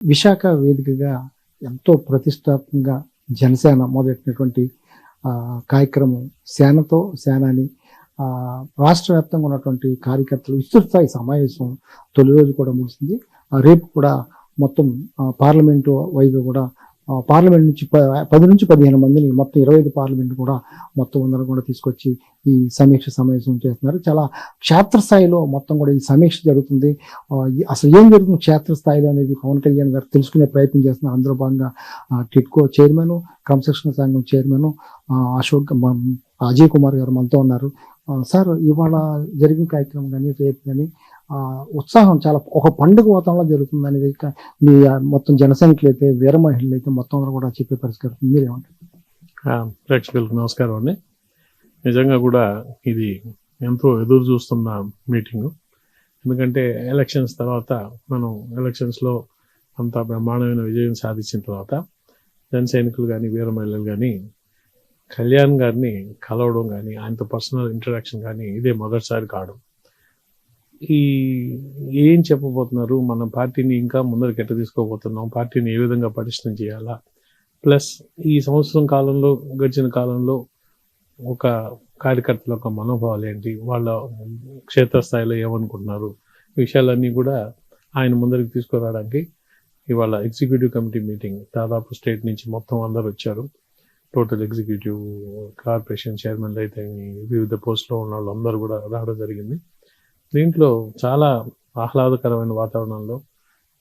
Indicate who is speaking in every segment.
Speaker 1: విశాఖ వేదికగా ఎంతో ప్రతిష్టాత్మకంగా జనసేన మొదలెట్టినటువంటి కార్యక్రమం సేనతో సేనాని రాష్ట్ర వ్యాప్తంగా ఉన్నటువంటి కార్యకర్తలు విస్తృతాయి సమావేశం తొలి రోజు కూడా ముగిసింది. ఆ, రేపు కూడా మొత్తం పార్లమెంటు వైపు కూడా పార్లమెంట్ నుంచి ప- పది నుంచి పదిహేను మందిని మొత్తం ఇరవై ఐదు పార్లమెంట్ కూడా మొత్తం అందరూ కూడా తీసుకొచ్చి ఈ సమీక్ష సమావేశం చేస్తున్నారు. చాలా క్షేత్రస్థాయిలో మొత్తం కూడా ఈ సమీక్ష జరుగుతుంది. అసలు ఏం జరుగుతుంది? క్షేత్రస్థాయిలో అనేది పవన్ కళ్యాణ్ గారు తెలుసుకునే ప్రయత్నం చేస్తున్నారు. అందులో భాగంగా టిట్కో చైర్మన్ క్రమశిక్షణ సంఘం చైర్మన్ అశోక్ అజయ్ కుమార్ గారు మనతో ఉన్నారు. సార్ ఇవాళ జరిగిన కార్యక్రమం కానీ రేపు కానీ ఉత్సాహం చాలా ఒక పండుగ వాతావరణంలో జరుగుతుంది అనేది మీ మొత్తం జన అయితే వీర మహిళలు అయితే మొత్తం అందరూ కూడా చెప్పే పరిస్థితి మీరేమంటారు?
Speaker 2: ఆ, ప్రేక్షకులకు నమస్కారం అండి. నిజంగా కూడా ఇది ఎంతో ఎదురు చూస్తున్న మీటింగ్. ఎందుకంటే ఎలక్షన్స్ తర్వాత మనం ఎలక్షన్స్లో అంత బ్రహ్మాండమైన విజయం సాధించిన తర్వాత జన సైనికులు కానీ వీర మహిళలు కానీ కళ్యాణ్ గారిని కలవడం కానీ ఆయనతో పర్సనల్ ఇంటరాక్షన్ కానీ ఇదే మొదటిసారి కావడం. ఈ ఏం చెప్పబోతున్నారు? మన పార్టీని ఇంకా ముందరికి ఎట్ట తీసుకోబోతున్నాం? పార్టీని ఏ విధంగా పటిష్టం చేయాలా? ప్లస్ ఈ సంవత్సరం కాలంలో గడిచిన కాలంలో ఒక కార్యకర్తల యొక్క మనోభావాలు ఏంటి? వాళ్ళ క్షేత్రస్థాయిలో ఏమనుకుంటున్నారు? విషయాలన్నీ కూడా ఆయన ముందరికి తీసుకురావడానికి ఇవాళ ఎగ్జిక్యూటివ్ కమిటీ మీటింగ్ దాదాపు స్టేట్ నుంచి మొత్తం అందరు వచ్చారు. టోటల్ ఎగ్జిక్యూటివ్ కార్పొరేషన్ చైర్మన్లు అయితే వివిధ పోస్టులో ఉన్న వాళ్ళందరూ కూడా రావడం జరిగింది. దీంట్లో చాలా ఆహ్లాదకరమైన వాతావరణంలో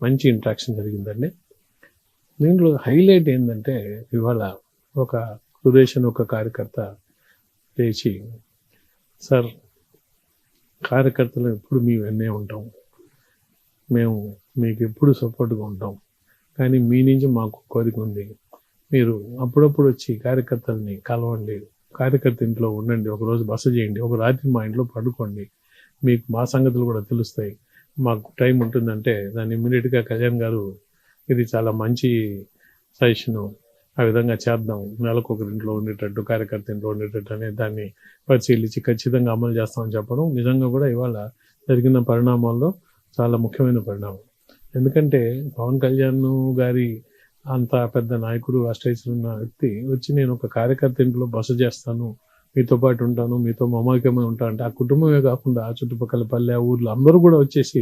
Speaker 2: మంచి ఇంట్రాక్షన్ జరిగిందండి. దీంట్లో హైలైట్ ఏంటంటే ఇవాళ ఒక సురేష్ ఒక కార్యకర్త లేచి సార్ కార్యకర్తలు ఎప్పుడు మీ వెన్నే ఉంటాం. మేము మీకు ఎప్పుడు సపోర్ట్గా ఉంటాం. కానీ మీ నుంచి మాకు కోరిక ఉంది. మీరు అప్పుడప్పుడు వచ్చి కార్యకర్తల్ని కలవండి. కార్యకర్త ఇంట్లో ఉండండి. ఒకరోజు బస చేయండి. ఒక రాత్రి మా ఇంట్లో పడుకోండి. మీకు మా సంగతులు కూడా తెలుస్తాయి. మాకు టైం ఉంటుందంటే దాన్ని ఇమ్మీడియట్గా కళ్యాణ్ గారు ఇది చాలా మంచి సజెషను ఆ విధంగా చేద్దాం. నెలకు ఉండేటట్టు కార్యకర్త ఇంట్లో ఉండేటట్టు అనే దాన్ని పరిశీలించి ఖచ్చితంగా అమలు చేస్తామని చెప్పడం నిజంగా కూడా ఇవాళ జరిగిన పరిణామాల్లో చాలా ముఖ్యమైన పరిణామం. ఎందుకంటే పవన్ కళ్యాణ్ గారి అంత పెద్ద నాయకుడు ఆ స్టేజ్లో ఉన్న వ్యక్తి వచ్చి నేను ఒక కార్యకర్త ఇంట్లో బస చేస్తాను మీతో పాటు ఉంటాను మీతో మమేకమై ఉంటాను అంటే ఆ కుటుంబమే కాకుండా ఆ చుట్టుపక్కల పల్లె ఊర్లో అందరూ కూడా వచ్చేసి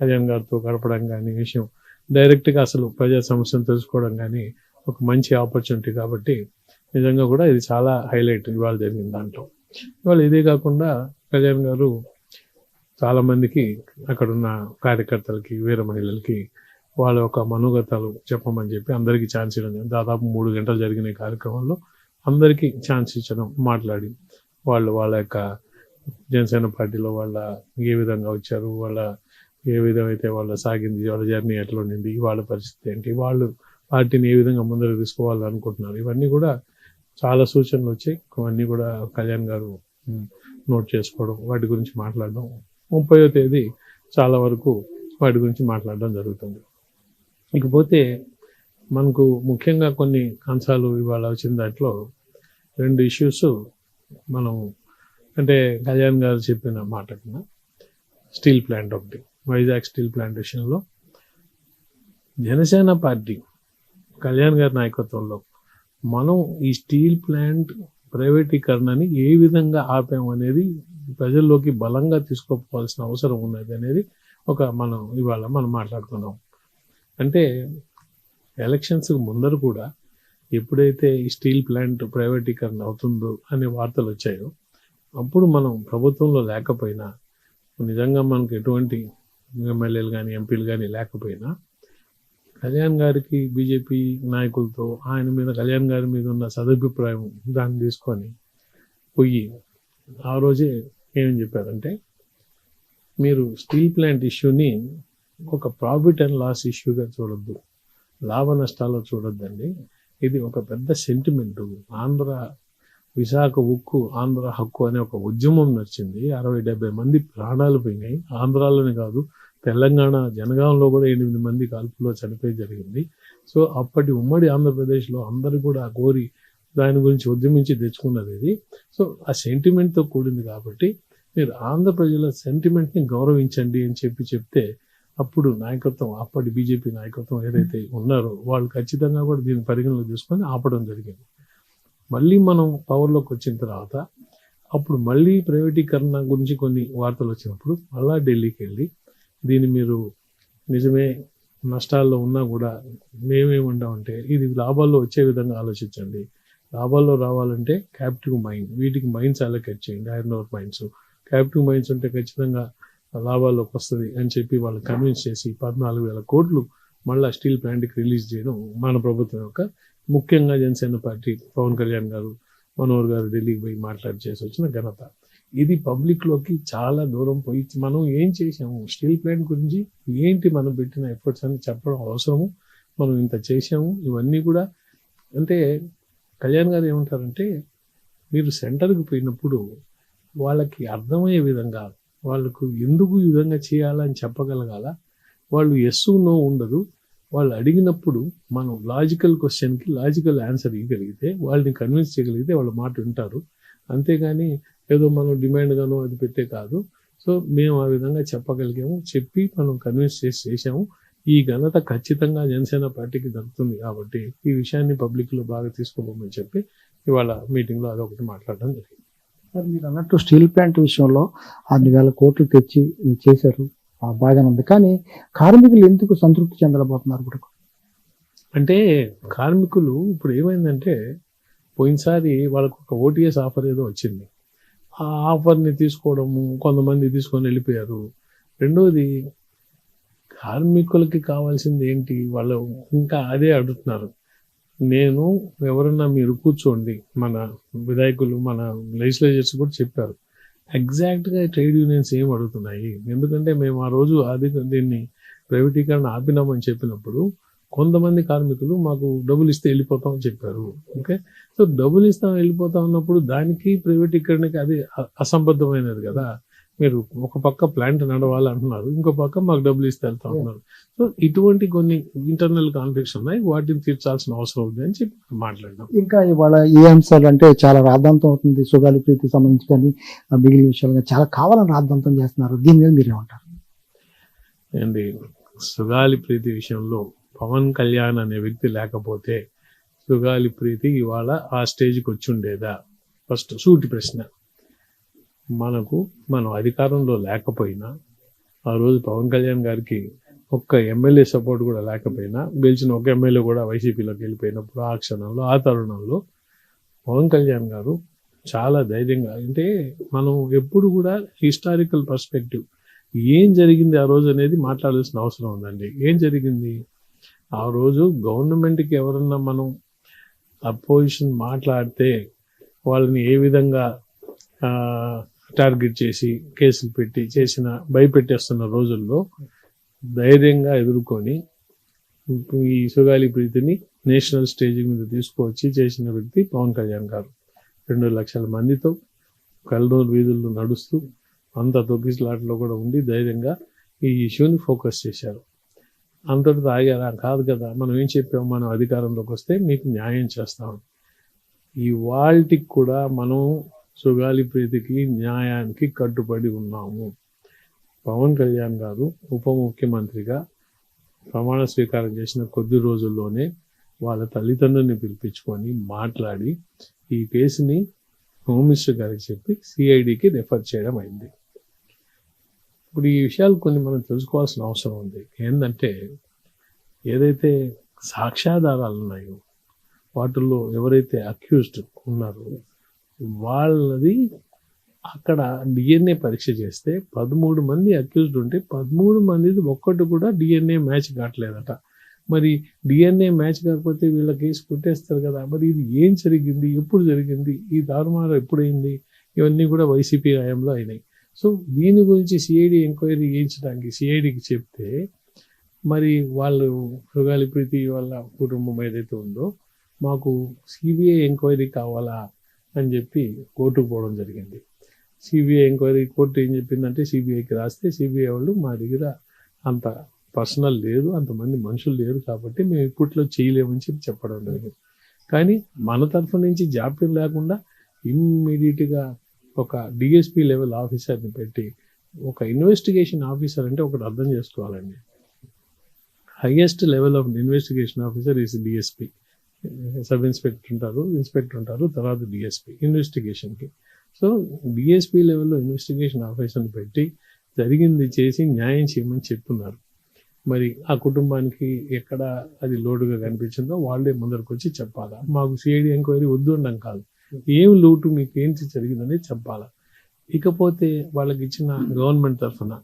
Speaker 2: కళ్యాణ్ గారితో గడపడం కానీ విషయం డైరెక్ట్గా అసలు ప్రజా సమస్యను తెలుసుకోవడం కానీ ఒక మంచి ఆపర్చునిటీ కాబట్టి నిజంగా కూడా ఇది చాలా హైలైట్ ఇవాళ జరిగిన దాంట్లో. ఇవాళ ఇదే కాకుండా కళ్యాణ్ గారు చాలా మందికి కార్యకర్తలకి వీర మహిళలకి వాళ్ళ యొక్క మనోగతాలు చెప్పమని చెప్పి అందరికీ ఛాన్స్ ఇవ్వడం దాదాపు మూడు గంటలు జరిగిన కార్యక్రమంలో అందరికీ ఛాన్స్ ఇచ్చడం మాట్లాడి వాళ్ళు వాళ్ళ యొక్క జనసేన పార్టీలో వాళ్ళ ఏ విధంగా వచ్చారు వాళ్ళ ఏ విధమైతే వాళ్ళ సాగింది వాళ్ళ జర్నీ ఎట్లా ఉండింది వాళ్ళ పరిస్థితి ఏంటి వాళ్ళు పార్టీని ఏ విధంగా ముందరకు తీసుకోవాలనుకుంటున్నారు ఇవన్నీ కూడా చాలా సూచనలు వచ్చాయి. ఇవన్నీ కూడా కళ్యాణ్ గారు నోట్ చేసుకోవడం వాటి గురించి మాట్లాడడం. ముప్పయో తేదీ చాలా వరకు వాటి గురించి మాట్లాడడం జరుగుతుంది. ఇకపోతే మనకు ముఖ్యంగా కొన్ని అంశాలు ఇవాళ వచ్చిన దాంట్లో రెండు ఇష్యూస్ మనం అంటే కళ్యాణ్ గారు చెప్పిన మాట స్టీల్ ప్లాంట్ ఒకటి వైజాగ్ స్టీల్ ప్లాంట్ విషయంలో జనసేన పార్టీ కళ్యాణ్ గారి నాయకత్వంలో మనం ఈ స్టీల్ ప్లాంట్ ప్రైవేటీకరణని ఏ విధంగా ఆపాము అనేది ప్రజల్లోకి బలంగా తీసుకోవాల్సిన అవసరం ఉన్నది అనేది ఒక మనం ఇవాళ మనం మాట్లాడుతున్నాం అంటే ఎలక్షన్స్ ముందర కూడా ఎప్పుడైతే ఈ స్టీల్ ప్లాంట్ ప్రైవేటీకరణ అవుతుందో అనే వార్తలు వచ్చాయో అప్పుడు మనం ప్రభుత్వంలో లేకపోయినా నిజంగా మనకు ఎటువంటి ఎమ్మెల్యేలు కానీ ఎంపీలు కానీ లేకపోయినా కళ్యాణ్ గారికి బీజేపీ నాయకులతో ఆయన మీద కళ్యాణ్ గారి మీద ఉన్న సదభిప్రాయం దాన్ని తీసుకొని పోయి ఆ రోజే ఏమని చెప్పారంటే మీరు స్టీల్ ప్లాంట్ ఇష్యూని ఒక ప్రాఫిట్ అండ్ లాస్ ఇష్యూగా చూడొద్దు. లాభ నష్టాలు చూడొద్దండి. ఇది ఒక పెద్ద సెంటిమెంట్ ఆంధ్ర విశాఖ ఉక్కు ఆంధ్ర హక్కు అనే ఒక ఉద్యమం నడిచింది. అరవై డెబ్బై మంది ప్రాణాలు పోయినాయి. ఆంధ్రాలోనే కాదు తెలంగాణ జనగాంలో కూడా ఎనిమిది మంది కాల్పులో చనిపోయి జరిగింది. సో అప్పటి ఉమ్మడి ఆంధ్రప్రదేశ్లో అందరూ కూడా కోరి దాని గురించి ఉద్యమించి తెచ్చుకున్నది ఇది. సో ఆ సెంటిమెంట్తో కూడింది కాబట్టి మీరు ఆంధ్ర ప్రజల సెంటిమెంట్ని గౌరవించండి అని చెప్పి చెప్తే అప్పుడు నాయకత్వం అప్పటి బీజేపీ నాయకత్వం ఏదైతే ఉన్నారో వాళ్ళు ఖచ్చితంగా కూడా దీన్ని పరిగణలోకి తీసుకొని ఆపడం జరిగింది. మళ్ళీ మనం పవర్లోకి వచ్చిన తర్వాత అప్పుడు మళ్ళీ ప్రైవేటీకరణ గురించి కొన్ని వార్తలు వచ్చినప్పుడు మళ్ళా ఢిల్లీకి వెళ్ళి దీన్ని మీరు నిజమే నష్టాల్లో ఉన్నా కూడా మేమేముండమంటే ఇది లాభాల్లో వచ్చే విధంగా ఆలోచించండి. లాభాల్లో రావాలంటే క్యాప్టివ్ మైన్ వీటికి మైన్స్ అలొకేట్ చేయండి iron ore mines. Captive mines ఉంటే ఖచ్చితంగా లాభాల్లోకి వస్తుంది అని చెప్పి వాళ్ళు కన్విన్స్ చేసి పద్నాలుగు వేల కోట్లు మళ్ళీ స్టీల్ ప్లాంట్కి రిలీజ్ చేయడం మన ప్రభుత్వం యొక్క ముఖ్యంగా జనసేన పార్టీ పవన్ కళ్యాణ్ గారు మనోహర్ గారు ఢిల్లీకి పోయి మాట్లాడి చేసి వచ్చిన ఘనత. ఇది పబ్లిక్లోకి చాలా దూరం పోయి మనం ఏం చేసాము స్టీల్ ప్లాంట్ గురించి ఏంటి మనం పెట్టిన ఎఫర్ట్స్ అని చెప్పడం అవసరము. మనం ఇంత చేసాము ఇవన్నీ కూడా అంటే కళ్యాణ్ గారు ఏమంటారంటే మీరు సెంటర్కి పోయినప్పుడు వాళ్ళకి అర్థమయ్యే విధంగా వాళ్ళకు ఎందుకు ఈ విధంగా చేయాలని చెప్పగలగాల? వాళ్ళు ఎస్ నో ఉండదు. వాళ్ళు అడిగినప్పుడు మనం లాజికల్ క్వశ్చన్కి లాజికల్ ఆన్సర్ ఇవ్వగలిగితే వాళ్ళని కన్విన్స్ చేయగలిగితే వాళ్ళ మాట వింటారు. అంతేగాని ఏదో మనం డిమాండ్గానో అది పెట్టే కాదు. సో మేము ఆ విధంగా చెప్పగలిగాము. చెప్పి మనం కన్విన్స్ చేసి చేసాము ఈ ఘనత ఖచ్చితంగా జనసేన పార్టీకి దక్కుతుంది కాబట్టి ఈ విషయాన్ని పబ్లిక్లో బాగా తీసుకోబోమని చెప్పి ఇవాళ మీటింగ్లో అదొకటి మాట్లాడడం జరిగింది.
Speaker 1: సార్ మీరు అన్నట్టు స్టీల్ ప్లాంట్ విషయంలో అన్ని వేల కోట్లు తెచ్చి చేశారు. బాగానే ఉంది. కానీ కార్మికులు ఎందుకు సంతృప్తి చెందలేకపోతున్నారు ఇప్పుడు?
Speaker 2: అంటే కార్మికులు ఇప్పుడు ఏమైందంటే పోయినసారి వాళ్ళకు ఒక ఓటీఎస్ ఆఫర్ ఏదో వచ్చింది. ఆ ఆఫర్ని తీసుకోవడము కొంతమంది తీసుకొని వెళ్ళిపోయారు. రెండోది కార్మికులకి కావాల్సింది ఏంటి? వాళ్ళు ఇంకా అదే అడుగుతున్నారు. నేను ఎవరన్నా మీరు కూర్చోండి మన విధాయకులు మన లెజిస్లేచర్స్ కూడా చెప్పారు. ఎగ్జాక్ట్గా ట్రేడ్ యూనియన్స్ ఏం అడుగుతున్నాయి? ఎందుకంటే మేము ఆ రోజు అది దీన్ని ప్రైవేటీకరణ ఆపినామని చెప్పినప్పుడు కొంతమంది కార్మికులు మాకు డబ్బులు ఇస్తే వెళ్ళిపోతామని చెప్పారు. ఓకే సో డబ్బులు ఇస్తాం వెళ్ళిపోతాం అన్నప్పుడు దానికి ప్రైవేటీకరణకి అది అసంబద్ధమైనది కదా. మీరు ఒక పక్క ప్లాంట్ నడవాలి అంటున్నారు ఇంకో పక్క మాకు డబ్బులు ఇస్తే వెళ్తా ఉన్నారు. సో ఇటువంటి కొన్ని ఇంటర్నల్ కాన్ఫ్లిక్ట్స్ ఉన్నాయి వాటిని తీర్చాల్సిన అవసరం ఉంది అని చెప్పి మాట్లాడినాం
Speaker 1: ఇంకా ఇవాళ ఏ అంశాలు అంటే చాలా రాద్ధాంతం అవుతుంది సుగాలి ప్రీతికి సంబంధించి కానీ మిగిలిన విషయాలు చాలా కావాలని రాద్ధాంతం చేస్తున్నారు. దీని మీద మీరు ఏమంటారు?
Speaker 2: ఏంటి? సుగాలి ప్రీతి విషయంలో పవన్ కళ్యాణ్ అనే వ్యక్తి లేకపోతే సుగాలి ప్రీతి ఇవాళ ఆ స్టేజ్కి వచ్చి ఉండేదా? ఫస్ట్ సూటి ప్రశ్న. మనకు మనం అధికారంలో లేకపోయినా ఆ రోజు పవన్ కళ్యాణ్ గారికి ఒక్క ఎమ్మెల్యే సపోర్ట్ కూడా లేకపోయినా గెలిచిన ఒక ఎమ్మెల్యే కూడా వైసీపీలోకి వెళ్ళిపోయినప్పుడు ఆ క్షణంలో ఆ తరుణంలో పవన్ కళ్యాణ్ గారు చాలా ధైర్యంగా అంటే మనం ఎప్పుడు కూడా హిస్టారికల్ పర్స్పెక్టివ్ ఏం జరిగింది ఆ రోజు అనేది మాట్లాడాల్సిన అవసరం ఉందండి. ఏం జరిగింది? ఆ రోజు గవర్నమెంట్కి ఎవరన్నా మనం అపోజిషన్ మాట్లాడితే వాళ్ళని ఏ విధంగా టార్గెట్ చేసి కేసులు పెట్టి చేసిన భయపెట్టేస్తున్న రోజుల్లో ధైర్యంగా ఎదుర్కొని ఈ సుగాలి ప్రీతిని నేషనల్ స్టేజ్ మీద తీసుకువచ్చి చేసిన వ్యక్తి పవన్ కళ్యాణ్ గారు. రెండు లక్షల మందితో కల్లూరు వీధుల్లో నడుస్తూ అంత తొక్కిసలాట్లో కూడా ఉండి ధైర్యంగా ఈ ఇష్యూని ఫోకస్ చేశారు. అంతటితో ఆగారా కాదు కదా మనం ఏం చెప్పాము మనం అధికారంలోకి వస్తే మీకు న్యాయం చేస్తాం. ఈ కూడా మనం సుగాలి ప్రీతికి న్యాయానికి కట్టుబడి ఉన్నాము. పవన్ కళ్యాణ్ గారు ఉప ముఖ్యమంత్రిగా ప్రమాణ స్వీకారం చేసిన కొద్ది రోజుల్లోనే వాళ్ళ తల్లిదండ్రుల్ని పిలిపించుకొని మాట్లాడి ఈ కేసుని హోమ్మినిస్టర్ గారికి చెప్పి సిఐడికి రెఫర్ చేయడం అయింది. ఇప్పుడు ఈ విషయాలు కొన్ని మనం తెలుసుకోవాల్సిన అవసరం ఉంది. ఏంటంటే ఏదైతే సాక్ష్యాధారాలు ఉన్నాయో వాటిల్లో ఎవరైతే అక్యూజ్డ్ ఉన్నారో వాళ్ళది అక్కడ డిఎన్ఏ పరీక్ష చేస్తే పదమూడు మంది అక్యూజ్డ్ ఉంటే పదమూడు మందిది ఒక్కటి కూడా డిఎన్ఏ మ్యాచ్ కావట్లేదట. మరి డిఎన్ఏ మ్యాచ్ కాకపోతే వీళ్ళ కేసు కొట్టేస్తారు కదా. మరి ఇది ఏం జరిగింది? ఎప్పుడు జరిగింది? ఈ దారుమారం ఎప్పుడైంది? ఇవన్నీ కూడా వైసీపీ హయాంలో అయినాయి. సో దీని గురించి సిఐడి ఎంక్వైరీ చేయించడానికి సిఐడికి చెప్తే మరి వాళ్ళు మృగాలి ప్రీతి వాళ్ళ కుటుంబం ఏదైతే ఉందో మాకు సిబిఐ ఎంక్వైరీ కావాలా? అని చెప్పి కోర్టుకు పోవడం జరిగింది. సిబిఐ ఎంక్వైరీ కోర్టు ఏం చెప్పిందంటే సిబిఐకి రాస్తే సిబిఐ వాళ్ళు మా దగ్గర అంత పర్సనల్ లేదు అంతమంది మనుషులు లేరు కాబట్టి మేము ఇప్పట్లో చేయలేమని చెప్పి చెప్పడం జరిగింది. కానీ మన తరఫు నుంచి జాప్యం లేకుండా ఇమ్మీడియట్గా ఒక డిఎస్పి లెవెల్ ఆఫీసర్ని పెట్టి ఒక ఇన్వెస్టిగేషన్ ఆఫీసర్ అంటే ఒకటి అర్థం చేసుకోవాలండి. Highest level of investigation officer is DSP sub inspector ఉంటారు ఇన్స్పెక్టర్ ఉంటారు తర్వాత డిఎస్పి ఇన్వెస్టిగేషన్కి సో డిఎస్పి లెవెల్లో ఇన్వెస్టిగేషన్ ఆఫీసర్ని పెట్టి జరిగింది చేసి న్యాయం చేయమని చెప్తున్నారు మరి ఆ కుటుంబానికి ఎక్కడ అది లోటుగా కనిపించిందో వాళ్ళే ముందరకు వచ్చి చెప్పాలా? మాకు సిఐడి ఎంక్వైరీ వద్దు అనడం కాదు. ఏం లోటు మీకు ఏంటి జరిగిందనే చెప్పాలా? ఇకపోతే వాళ్ళకి ఇచ్చిన గవర్నమెంట్ తరఫున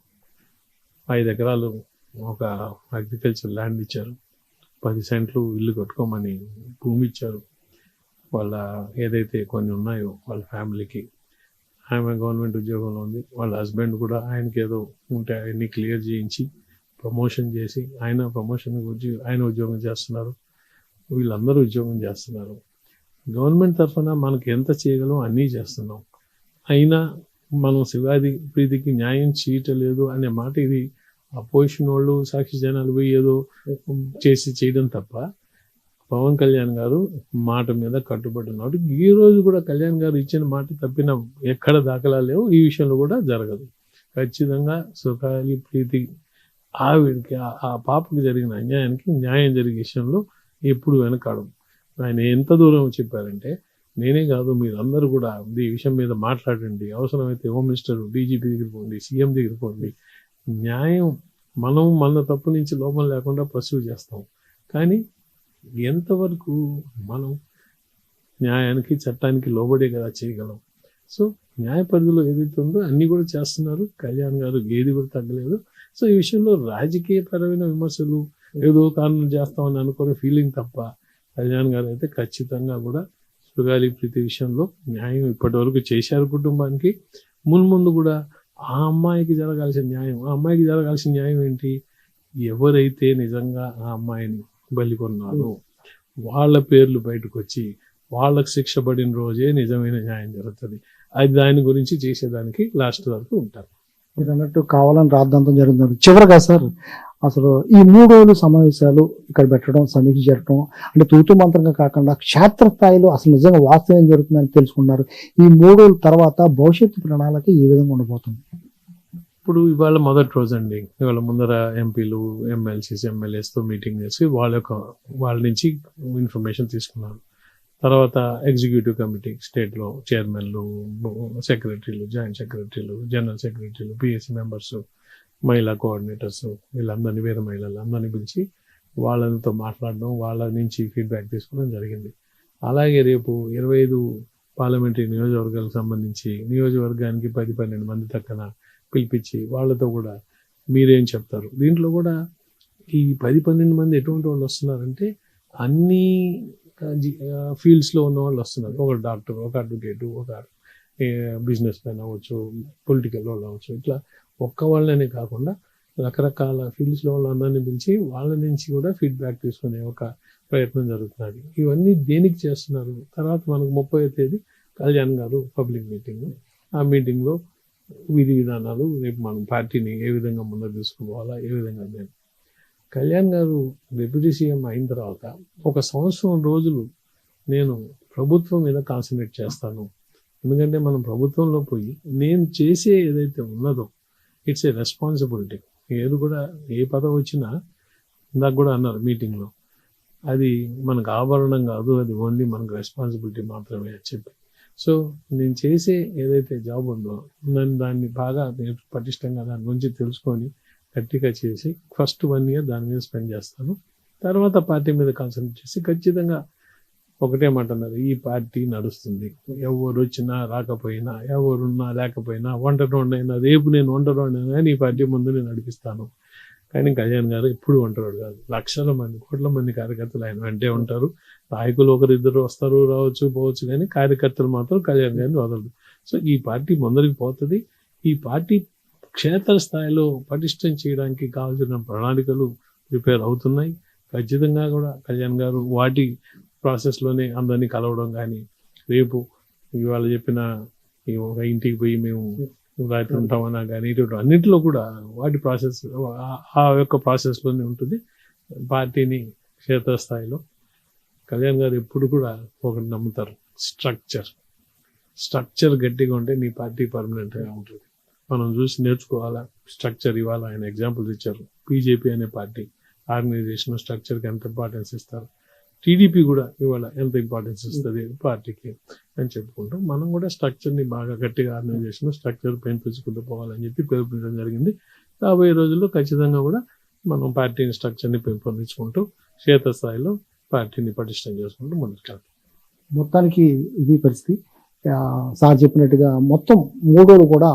Speaker 2: ఐదు ఎకరాలు ఒక అగ్రికల్చర్ ల్యాండ్ ఇచ్చారు. పది సెంట్లు ఇల్లు కట్టుకోమని భూమి ఇచ్చారు వాళ్ళ ఏదైతే కొన్ని ఉన్నాయో వాళ్ళ ఫ్యామిలీకి. ఆమె గవర్నమెంట్ ఉద్యోగంలో ఉంది. వాళ్ళ హస్బెండ్ కూడా ఆయనకి ఏదో ఉంటే అవన్నీ క్లియర్ చేయించి ప్రమోషన్ చేసి ఆయన ప్రమోషన్ గురించి ఆయన ఉద్యోగం చేస్తున్నారు. వీళ్ళందరూ ఉద్యోగం చేస్తున్నారు. గవర్నమెంట్ తరఫున మనకి ఎంత చేయగలం అన్నీ చేస్తున్నాం. అయినా మనం శివాది ప్రీతికి న్యాయం చేయటం లేదు అనే మాట ఇది అపోజిషన్ వాళ్ళు సాక్షి జనాలు పోయి ఏదో చేసి చేయడం తప్ప పవన్ కళ్యాణ్ గారు మాట మీద కట్టుబడి ఈ రోజు కూడా కళ్యాణ్ గారు ఇచ్చిన మాట తప్పిన ఎక్కడ దాఖలా లేవు. ఈ విషయంలో కూడా జరగదు. ఖచ్చితంగా సుఖాలి ప్రీతి ఆవిడికి ఆ- ఆ పాపకి జరిగిన అన్యాయానికి న్యాయం జరిగే విషయంలో ఎప్పుడు వెనకాడం ఆయన ఎంత దూరం చెప్పారంటే నేనే కాదు మీరందరూ కూడా ఈ విషయం మీద మాట్లాడండి. అవసరమైతే హోమ్ మినిస్టర్ డీజీపీ దగ్గర పోండి సీఎం దగ్గర పోండి. న్యాయం మనం మన తప్పు నుంచి లోపం లేకుండా పర్సూ చేస్తాం. కానీ ఎంతవరకు మనం న్యాయానికి చట్టానికి లోబడే కదా చేయగలం? సో న్యాయ పరిధిలో ఏదైతే ఉందో అన్నీ కూడా చేస్తున్నారు. కళ్యాణ్ గారు ఏది కూడా తగ్గలేదు. సో ఈ విషయంలో రాజకీయపరమైన విమర్శలు ఏదో కారణం చేస్తామని అనుకునే ఫీలింగ్ తప్ప కళ్యాణ్ గారు అయితే ఖచ్చితంగా కూడా సుగాలి ప్రీతి విషయంలో న్యాయం ఇప్పటి వరకు చేశారు కుటుంబానికి. మున్ముందు కూడా ఆ అమ్మాయికి జరగాల్సిన న్యాయం ఆ అమ్మాయికి జరగాల్సిన న్యాయం ఏంటి? ఎవరైతే నిజంగా ఆ అమ్మాయిని బలి కొన్నారో వాళ్ళ పేర్లు బయటకు వచ్చి వాళ్ళకి శిక్ష పడిన రోజే నిజమైన న్యాయం జరుగుతుంది. అది దాని గురించి చేసేదానికి లాస్ట్ వరకు ఉంటారు.
Speaker 1: మీరు అన్నట్టు కావాలని రాద్ధాంతం జరుగుతుంది చివరగా సార్ అసలు ఈ మూడు రోజులు సమావేశాలు ఇక్కడ పెట్టడం సమీక్ష జరగడం అంటే తూతు మంత్రంగా కాకుండా క్షేత్రస్థాయిలో అసలు నిజంగా వాస్తవం ఏం జరుగుతుందని తెలుసుకున్నారు. ఈ మూడు రోజుల తర్వాత భవిష్యత్తు ప్రణాళిక ఏ విధంగా ఉండబోతుంది?
Speaker 2: ఇప్పుడు ఇవాళ మొదటి రోజు అండి ఇవాళ ముందర ఎంపీలు ఎమ్మెల్సీస్ ఎమ్మెల్యేస్తో మీటింగ్ చేసి వాళ్ళ యొక్క వాళ్ళ నుంచి ఇన్ఫర్మేషన్ తీసుకున్నారు. తర్వాత ఎగ్జిక్యూటివ్ కమిటీ స్టేట్లో చైర్మన్లు సెక్రటరీలు జాయింట్ సెక్రటరీలు జనరల్ సెక్రటరీలు పిఎస్సి మెంబర్స్ మహిళా కోఆర్డినేటర్స్ వీళ్ళందరినీ వేరే మహిళలందరినీ పిలిచి వాళ్ళతో మాట్లాడడం వాళ్ళ నుంచి ఫీడ్బ్యాక్ తీసుకోవడం జరిగింది. అలాగే రేపు ఇరవై ఐదు పార్లమెంటరీ నియోజకవర్గాలకు సంబంధించి నియోజకవర్గానికి పది పన్నెండు మంది తక్కన పిలిపించి వాళ్ళతో కూడా మీరేం చెప్తారు? దీంట్లో కూడా ఈ పది పన్నెండు మంది ఎటువంటి వాళ్ళు వస్తున్నారంటే అన్ని ఫీల్డ్స్లో ఉన్న వాళ్ళు వస్తున్నారు. ఒక డాక్టర్ ఒక అడ్వకేటు ఒక బిజినెస్ మ్యాన్ అవ్వచ్చు పొలిటికల్ వాళ్ళు అవ్వచ్చు ఇట్లా ఒక్క వాళ్ళనే కాకుండా రకరకాల ఫీల్డ్స్లో వాళ్ళందరినీ పిలిచి వాళ్ళ నుంచి కూడా ఫీడ్బ్యాక్ తీసుకునే ఒక ప్రయత్నం జరుగుతున్నది. ఇవన్నీ దేనికి చేస్తున్నారు? తర్వాత మనకు ముప్పై తేదీ కళ్యాణ్ గారు పబ్లిక్ మీటింగ్ ఆ మీటింగ్లో విధి విధానాలు రేపు మనం పార్టీని ఏ విధంగా ముందుకు తీసుకుపోవాలా ఏ విధంగా నేను కళ్యాణ్ గారు డిప్యూటీ సీఎం అయిన తర్వాత ఒక సంవత్సరం రోజులు నేను ప్రభుత్వం మీద కాన్సన్ట్రేట్ చేస్తాను. ఎందుకంటే మనం ప్రభుత్వంలో పోయి నేను చేసే ఏదైతే ఉన్నదో ఇట్స్ ఏ రెస్పాన్సిబిలిటీ ఏది కూడా ఏ పదం వచ్చినా ఇందాక కూడా అన్నారు మీటింగ్లో అది మనకు ఆభరణం కాదు అది ఓన్లీ మనకు రెస్పాన్సిబిలిటీ మాత్రమే అని చెప్పి. సో నేను చేసే ఏదైతే జాబ్ ఉందో నేను దాన్ని బాగా నేను పటిష్టంగా దాని గురించి తెలుసుకొని గట్టిగా చేసి ఫస్ట్ వన్ ఇయర్ దాని మీద స్పెండ్ చేస్తాను. తర్వాత పార్టీ మీద కాన్సన్ట్రేట్ చేసి ఖచ్చితంగా ఒకటే మాట అన్నారు ఈ పార్టీ నడుస్తుంది. ఎవరు వచ్చినా రాకపోయినా ఎవరున్నా లేకపోయినా వంట వండైనా రేపు నేను వంట అయినా ఈ పార్టీ ముందు నేను నడిపిస్తాను. కానీ కళ్యాణ్ గారు ఎప్పుడు ఒంటరాడు కాదు. లక్షల మంది కోట్ల మంది కార్యకర్తలు ఆయన వెంటే ఉంటారు. నాయకులు ఒకరిద్దరు వస్తారు రావచ్చు పోవచ్చు కానీ కార్యకర్తలు మాత్రం కళ్యాణ్ గారిని వదలరు. సో ఈ పార్టీ ముందరికి పోతుంది. ఈ పార్టీ క్షేత్ర స్థాయిలో పటిష్టం చేయడానికి కావాల్సిన ప్రణాళికలు ప్రిపేర్ అవుతున్నాయి. ఖచ్చితంగా కూడా కళ్యాణ్ గారు వాటి ప్రాసెస్లోనే అందరినీ కలవడం కానీ రేపు ఇవాళ చెప్పిన ఈ ఒక ఇంటికి పోయి మేము రాత్రి ఉంటామన్నా కానీ ఇటువంటి అన్నింటిలో కూడా వాటి ప్రాసెస్ ఆ- ఆ యొక్క ప్రాసెస్లోనే ఉంటుంది. పార్టీని క్షేత్రస్థాయిలో కళ్యాణ్ గారు ఎప్పుడు కూడా ఒకటి నమ్ముతారు స్ట్రక్చర్. స్ట్రక్చర్ గట్టిగా ఉంటే నీ పార్టీ పర్మనెంట్గా ఉంటుంది. మనం చూసి నేర్చుకోవాలా? స్ట్రక్చర్ ఇవ్వాలా ఆయన ఎగ్జాంపుల్స్ ఇచ్చారు. బీజేపీ అనే పార్టీ ఆర్గనైజేషన్ స్ట్రక్చర్కి ఎంత ఇంపార్టెన్స్ ఇస్తారు? టీడీపీ కూడా ఇవాళ ఎంత ఇంపార్టెన్స్ ఇస్తుంది పార్టీకి అని చెప్పుకుంటూ మనం కూడా స్ట్రక్చర్ని బాగా గట్టిగా ఆర్గనైజేషన్ స్ట్రక్చర్ పెంపించుకుంటూ పోవాలని చెప్పి పిలుపునివ్వడం జరిగింది. రాబోయే రోజుల్లో ఖచ్చితంగా కూడా మనం పార్టీని స్ట్రక్చర్ని పెంపొందించుకుంటూ క్షేత్రస్థాయిలో పార్టీని పటిష్టం చేసుకుంటూ ముందుకెళ్తాం
Speaker 1: మొత్తానికి ఇది పరిస్థితి. సార్ చెప్పినట్టుగా మొత్తం మూడోలు కూడా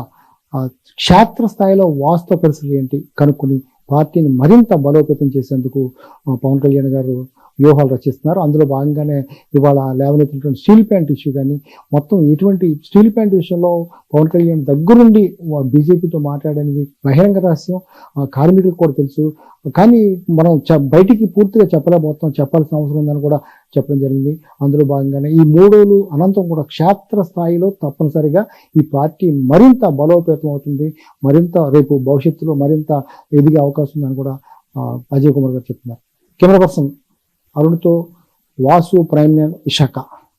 Speaker 1: క్షేత్ర క్షేత్రస్థాయిలో వాస్తవ పరిస్థితి ఏంటి కనుక్కుని పార్టీని మరింత బలోపేతం చేసేందుకు పవన్ కళ్యాణ్ గారు వ్యూహాలు రచిస్తున్నారు. అందులో భాగంగానే ఇవాళ లేవనెత్తినటువంటి స్టీల్ ప్యాంట్ ఇష్యూ కానీ మొత్తం ఇటువంటి స్టీల్ ప్యాంట్ విషయంలో పవన్ కళ్యాణ్ దగ్గరుండి బీజేపీతో మాట్లాడనేది బహిరంగ రహస్యం. కార్మికులకు కూడా తెలుసు. కానీ మనం బయటికి పూర్తిగా చెప్పలేకపోతాం చెప్పాల్సిన అవసరం ఉందని కూడా చెప్పడం జరిగింది. అందులో భాగంగానే ఈ మూడోలు అనంతం కూడా క్షేత్ర స్థాయిలో తప్పనిసరిగా ఈ పార్టీ మరింత బలోపేతం అవుతుంది. మరింత రేపు భవిష్యత్తులో మరింత ఎదిగే అవకాశం ఉందని కూడా అజయ్ కుమార్ గారు చెప్తున్నారు. కెమెరా పర్సన్ అరుణ్తో వాసు ప్రైమ్ ఇషక